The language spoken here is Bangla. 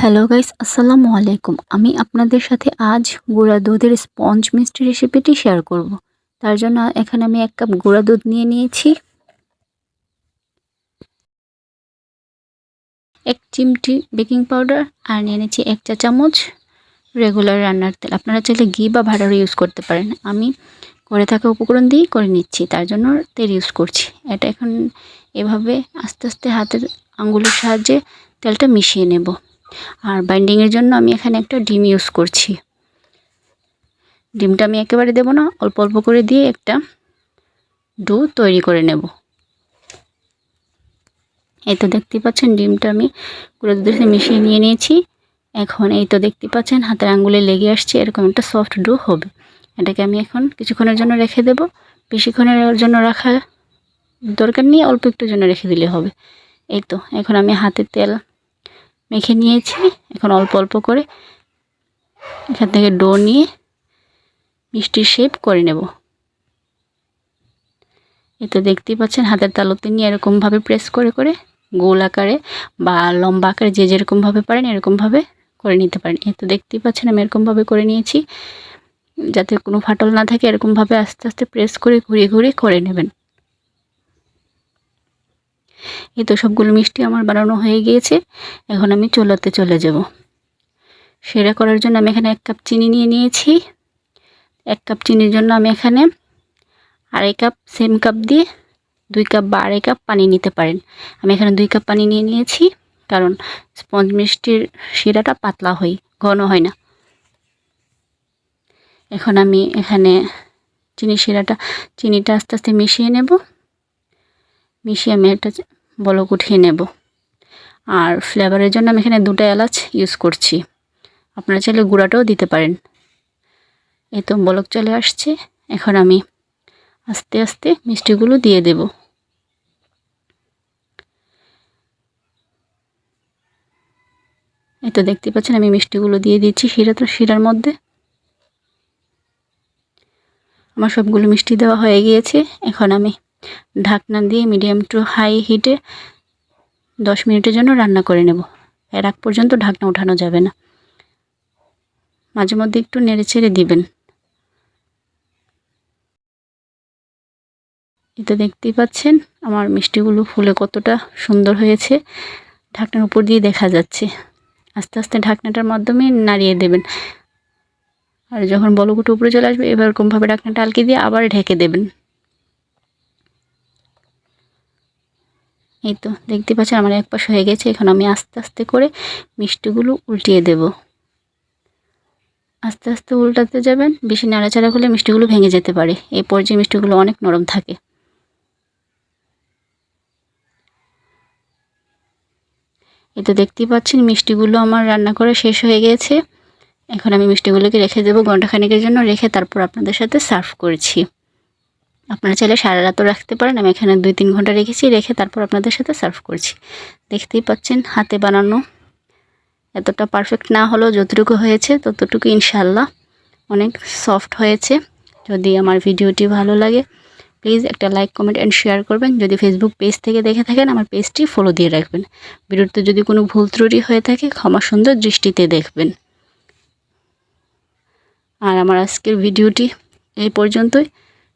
হ্যালো গাইস আসসালামু আলাইকুম আমি আপনাদের সাথে আজ গুঁড়া দুধের স্পঞ্জ মিষ্টি রেসিপিটি শেয়ার করব। তার জন্য এখানে আমি এক কাপ গুঁড়া দুধ নিয়ে নিয়েছি। এক চিমটি বেকিং পাউডার আর নিয়ে নিয়েছি এক চা চামচ রেগুলার রান্নার তেল। আপনারা চাইলে ঘি বা ভাড়ারও ইউজ করতে পারেন। আমি করে থাকা উপকরণ দিয়েই করে নিচ্ছি। তার জন্য তেল ইউজ করছি। এটা এখন এভাবে আস্তে আস্তে হাতের আঙ্গুলের সাহায্যে তেলটা মিশিয়ে নেব। আর বাইন্ডিংয়ের জন্য আমি এখানে একটা ডিম ইউজ করছি। ডিমটা আমি একেবারে দেবো না, অল্প অল্প করে দিয়ে একটা ডো তৈরি করে নেব। এই তো দেখতে পাচ্ছেন, ডিমটা আমি পুরো দুধের সাথে মিশিয়ে নিয়ে নিয়েছি। এখন এই তো দেখতে পাচ্ছেন, হাতের আঙ্গুলে লেগে আসছে, এরকম একটা সফট ডো হবে। এটাকে আমি এখন কিছুক্ষণের জন্য রেখে দেব। বেশিক্ষণের জন্য রাখা দরকার নেই, অল্প একটু জন্য রেখে দিলে হবে। এই তো, এখন আমি হাতে তেল মেখে নিয়েছি। এখন অল্প অল্প করে এখান থেকে ডো নিয়ে মিষ্টির শেপ করে নেব। এ তো দেখতেই পাচ্ছেন, হাতের তালুতে নিয়ে এরকমভাবে প্রেস করে করে গোল আকারে বা লম্বা আকারে যে যেরকমভাবে পারেন এরকমভাবে করে নিতে পারেন। এ তো দেখতেই পাচ্ছেন, আমি এরকমভাবে করে নিয়েছি। যাতে কোনো ফাটল না থাকে এরকমভাবে আস্তে আস্তে প্রেস করে, ঘুরিয়ে ঘুরিয়ে করে নেবেন। এই তো সবগুলো মিষ্টি আমার বানানো হয়ে গিয়েছে। এখন আমি চুলাতে চলে যাব। সেরা করার জন্য আমি এখানে এক কাপ চিনি নিয়ে নিয়েছি। এক কাপ চিনির জন্য আমি এখানে আড়াই কাপ সেম কাপ দিয়ে দুই কাপ বা আড়াই কাপ পানি নিতে পারেন। আমি এখানে দুই কাপ পানি নিয়ে নিয়েছি, কারণ স্পঞ্জ মিষ্টির শিরাটা পাতলা হয়, ঘন হয় না। এখন আমি এখানে চিনি শিরাটা, চিনিটা আস্তে আস্তে মিশিয়ে নেব। মিশিয়ে আমি একটা বলক উঠিয়ে নেব। আর ফ্লেভারের জন্য আমি এখানে দুটো এলাচ ইউজ করছি। আপনারা চাইলে গুঁড়াটাও দিতে পারেন। এই তো বলক চলে আসছে। এখন আমি আস্তে আস্তে মিষ্টিগুলো দিয়ে দেব। এই তো দেখতে পাচ্ছেন আমি মিষ্টিগুলো দিয়ে দিচ্ছি শিরা তো শিরার মধ্যে। আমার সবগুলো মিষ্টি দেওয়া হয়ে গিয়েছে। এখন আমি ঢাকনা দিয়ে মিডিয়াম টু হাই হিটে দশ মিনিটের জন্য রান্না করে নেব। এর আগ পর্যন্ত ঢাকনা উঠানো যাবে না। মাঝে মধ্যে একটু নেড়ে ছেড়ে দিবেন। এটা দেখতেই পাচ্ছেন, আমার মিষ্টিগুলো ফুলে কতটা সুন্দর হয়েছে। ঢাকনার উপর দিয়ে দেখা যাচ্ছে। আস্তে আস্তে ঢাকনাটার মাধ্যমে নাড়িয়ে দেবেন। আর যখন বলকুটো উপরে চলে আসবে এবার এরকমভাবে ঢাকনাটা আলকে দিয়ে আবার ঢেকে দেবেন। এই তো দেখতে পাচ্ছেন আমার এক পাশ হয়ে গেছে, এখন আমি আস্তে আস্তে করে মিষ্টিগুলো উল্টিয়ে দেব। আস্তে আস্তে উল্টাতে যাবেন, বেশি নাড়াচাড়া করলে মিষ্টিগুলো ভেঙে যেতে পারে। এই পর্যায়ে মিষ্টিগুলো অনেক নরম থাকে। এই তো দেখতেই পাচ্ছেন মিষ্টিগুলো আমার রান্না করা শেষ হয়ে গেছে। এখন আমি মিষ্টিগুলোকে রেখে দেবো ঘন্টাখানিকের জন্য, রেখে তারপর আপনাদের সাথে সার্ভ করেছি। আপনারা চাইলে সারা রাতও রাখতে পারেন। আমি এখানে দুই তিন ঘণ্টা রেখেছি, রেখে তারপর আপনাদের সাথে সার্ভ করছি। দেখতেই পাচ্ছেন, হাতে বানানো এতটা পারফেক্ট না হলেও যতটুকু হয়েছে ততটুকু ইনশাল্লাহ অনেক সফট হয়েছে। যদি আমার ভিডিওটি ভালো লাগে প্লিজ একটা লাইক কমেন্ট অ্যান্ড শেয়ার করবেন। যদি ফেসবুক পেজ থেকে দেখে থাকেন, আমার পেজটি ফলো দিয়ে রাখবেন। ভিডিওতে যদি কোনো ভুল ত্রুটি হয়ে থাকে, ক্ষমা সুন্দর দৃষ্টিতে দেখবেন। আর আমার আজকের ভিডিওটি এই পর্যন্তই।